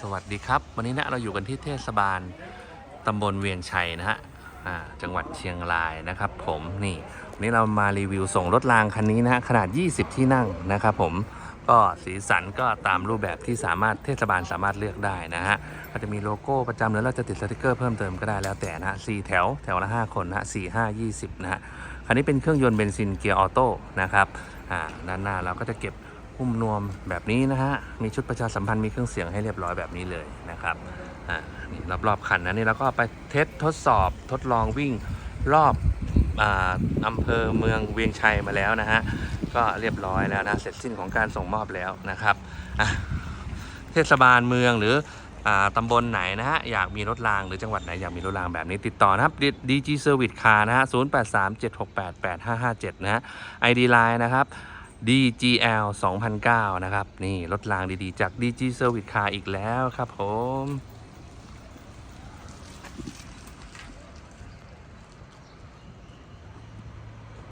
สวัสดีครับ วันนี้นะเราอยู่กันที่เทศบาลตำบลเวียงชัยนะฮะจังหวัดเชียงรายนะครับ ผมนี่วันนี้เรามารีวิวส่งรถรางคันนี้นะฮะขนาด 20 ที่นั่งนะครับ ผมก็สีสันก็ตามรูปแบบที่สามารถเทศบาลสามารถเลือกได้นะฮะก็จะมีโลโก้ประจำหรือเราจะติดสติกเกอร์เพิ่มเติมก็ได้แล้วแต่นะฮะสี่แถวแถวละ5คนนะฮะสี่ห้ายี่สิบนะฮะคันนี้เป็นเครื่องยนต์เบนซินเกียร์ออโต้นะครับอ่าด้านหน้าเราก็จะเก็บ หุ้มนวมแบบนี้นะฮะ มีชุดประชาสัมพันธ์มีเครื่องเสียงให้เรียบร้อยแบบนี้เลยนะครับ อ่า นี่รอบๆคันนะนี่เราก็ไปเทสทดสอบทดลองวิ่งรอบอ่าอำเภอเมืองเวียงชัยมาแล้วนะฮะ ก็เรียบร้อยแล้วนะ เสร็จสิ้นของการส่งมอบแล้วนะครับ อะ เทศบาลเมืองหรืออ่าตำบลไหนนะฮะ อยากมีรถรางหรือจังหวัดไหนอยากมีรถรางแบบนี้ติดต่อนะครับ DG Service Car นะฮะ 0837688557 นะฮะ ID Line นะครับ DGL 2009 นะครับ นี่ รถรางดีๆ จาก DG Service Car อีกแล้วครับผม